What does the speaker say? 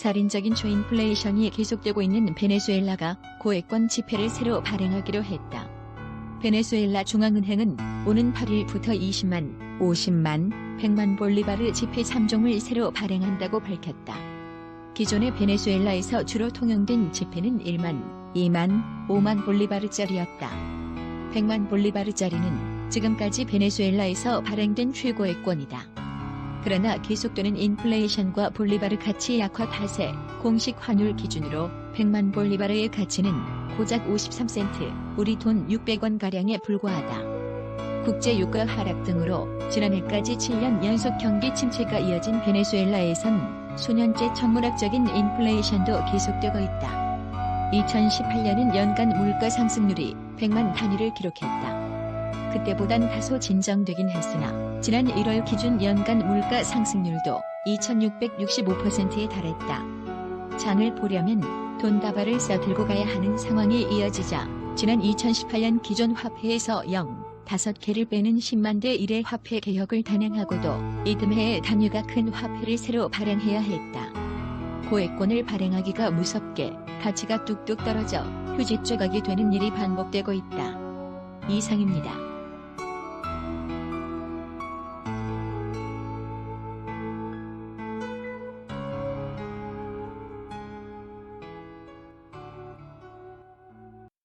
살인적인 초인플레이션이 계속되고 있는 베네수엘라가 고액권 지폐를 새로 발행하기로 했다. 베네수엘라 중앙은행은 오는 8일부터 20만, 50만, 100만 볼리바르 지폐 3종을 새로 발행한다고 밝혔다. 기존의 베네수엘라에서 주로 통용된 지폐는 1만, 2만, 5만 볼리바르짜리였다. 100만 볼리바르짜리는 지금까지 베네수엘라에서 발행된 최고의 권이다. 그러나 계속되는 인플레이션과 볼리바르 가치 약화 탓에 공식 환율 기준으로 100만 볼리바르의 가치는 고작 53센트, 우리 돈 600원가량에 불과하다. 국제 유가 하락 등으로 지난해까지 7년 연속 경기 침체가 이어진 베네수엘라에선 수년째 천문학적인 인플레이션도 계속되고 있다. 2018년은 연간 물가 상승률이 100만 단위를 기록했다. 그때보단 다소 진정되긴 했으나 지난 1월 기준 연간 물가 상승률도 2665%에 달했다. 장을 보려면 돈 다발을 써들고 가야 하는 상황이 이어지자 지난 2018년 기존 화폐에서 0, 5개를 빼는 10만 대 1의 화폐 개혁을 단행하고도 이듬해에 단위가 큰 화폐를 새로 발행해야 했다. 고액권을 발행하기가 무섭게 가치가 뚝뚝 떨어져 휴지 조각이 되는 일이 반복되고 있다. 이상입니다.